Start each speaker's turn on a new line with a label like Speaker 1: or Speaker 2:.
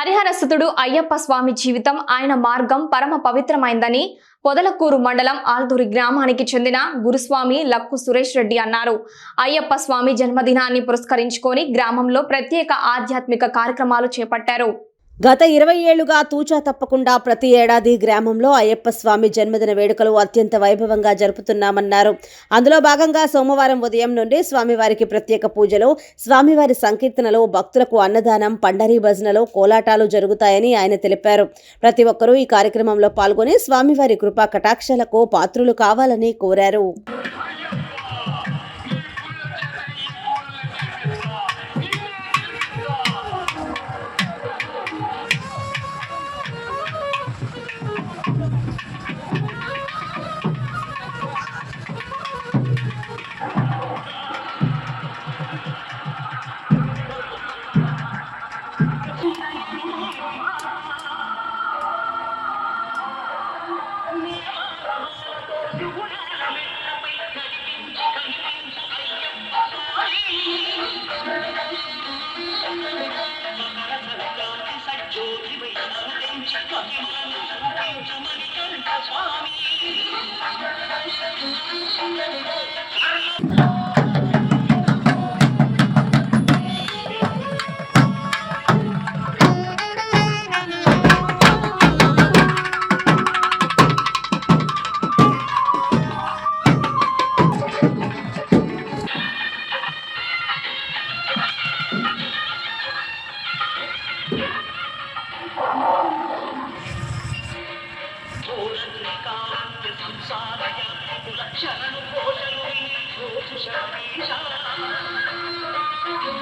Speaker 1: హరిహరసుతుడు అయ్యప్ప స్వామి జీవితం ఆయన మార్గం పరమ పవిత్రమైందని పొదలకూరు మండలం ఆల్దూరి గ్రామానికి చెందిన గురుస్వామి లక్కు సురేష్ రెడ్డి అన్నారు. అయ్యప్ప స్వామి జన్మదినాన్ని పురస్కరించుకొని గ్రామంలో ప్రత్యేక ఆధ్యాత్మిక కార్యక్రమాలు చేపట్టారు.
Speaker 2: గత ఇరవై ఏళ్ళుగా తూచా తప్పకుండా ప్రతి ఏడాది గ్రామంలో అయ్యప్ప స్వామి జన్మదిన వేడుకలు అత్యంత వైభవంగా జరుపుతున్నామన్నారు. అందులో భాగంగా సోమవారం ఉదయం నుండి స్వామివారికి ప్రత్యేక పూజలు స్వామివారి సంకీర్తనలు భక్తులకు అన్నదానం పండరీ భజనలు కోలాటాలు జరుగుతాయని ఆయన తెలిపారు. ప్రతి ఒక్కరూ ఈ కార్యక్రమంలో పాల్గొని స్వామివారి కృపా కటాక్షాలకు పాత్రులు కావాలని కోరారు.
Speaker 3: స్వామి ఘోష దుష్కాంత్య సంసారయ కులక్షరను